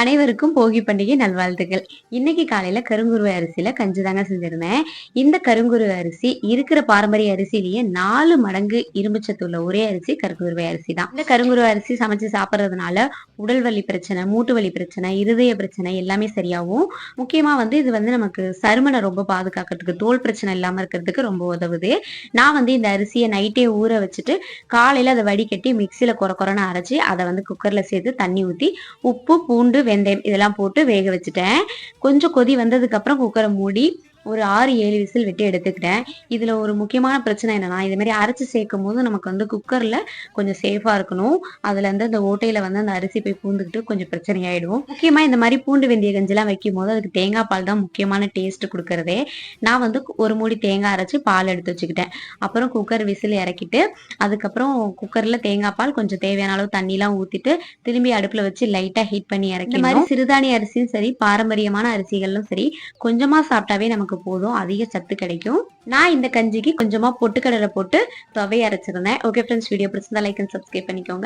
அனைவருக்கும் போகி பண்டிகை நல்வாழ்த்துக்கள். இன்னைக்கு காலையில கருங்குருவை அரிசியில கஞ்சி தாங்க செஞ்சிருந்தேன். இந்த கருங்குருவை அரிசி இருக்கிற பாரம்பரிய அரிசியிலேயே நாலு மடங்கு இரும்புச்சத்து உள்ள ஒரே அரிசி கருங்குருவை அரிசி தான் இந்த கருங்குருவை அரிசி சமைச்சு சாப்பிட்றதுனால உடல் வலி பிரச்சனை மூட்டு வலி பிரச்சனை இருதய பிரச்சனை எல்லாமே சரியாகும். முக்கியமா வந்து இது வந்து நமக்கு சருமனை ரொம்ப பாதுகாக்கிறதுக்கு தோல் பிரச்சனை இல்லாம இருக்கிறதுக்கு ரொம்ப உதவுது. நான் வந்து இந்த அரிசியை நைட்டே ஊற வச்சுட்டு காலையில அதை வடிகட்டி மிக்சியில குறை குறைன்னு அரைச்சி அதை வந்து குக்கர்ல சேர்த்து தண்ணி ஊத்தி உப்பு பூண்டு வெந்தயம் இதெல்லாம் போட்டு வேக வச்சுட்டேன். கொஞ்சம் கொதி வந்ததுக்கு அப்புறம் குக்கரை மூடி ஒரு ஆறு ஏழு விசில் விட்டு எடுத்துக்கிட்டேன். இதில் ஒரு முக்கியமான பிரச்சனை என்னென்னா இதுமாரி அரைச்சி சேர்க்கும் போது நமக்கு வந்து குக்கரில் கொஞ்சம் சேஃபாக இருக்கணும். அதுலேருந்து அந்த ஓட்டையில் வந்து அந்த அரிசி போய் பூந்துக்கிட்டு கொஞ்சம் பிரச்சனையாயிடும். முக்கியமாக இந்த மாதிரி பூண்டு வெந்தய கஞ்சிலாம் வைக்கும் போது அதுக்கு தேங்காய் பால் தான் முக்கியமான டேஸ்ட் கொடுக்கறதே. நான் வந்து ஒரு மூடி தேங்காய் அரைச்சு பால் எடுத்து வச்சுக்கிட்டேன். அப்புறம் குக்கர் விசில் இறக்கிட்டு அதுக்கப்புறம் குக்கரில் தேங்காய் பால் கொஞ்சம் தேவையான அளவு தண்ணிலாம் ஊற்றிட்டு திரும்பி அடுப்பில் வச்சு லைட்டாக ஹீட் பண்ணி இறக்கி இந்த மாதிரி சிறுதானிய அரிசியும் சரி பாரம்பரியமான அரிசிகளும் சரி கொஞ்சமாக சாப்பிட்டாவே நமக்கு போதும். அதிக சத்து கிடைக்கும். நான் இந்த கஞ்சிக்கு கொஞ்சமா பொட்டுக்கடலை போட்டு துவைய அரைச்சிருந்தேன். ஓகே ஃப்ரெண்ட்ஸ் வீடியோ பிடிச்சிருந்தா லைக் அண்ட் சப்ஸ்கிரைப் பண்ணிக்கோங்க.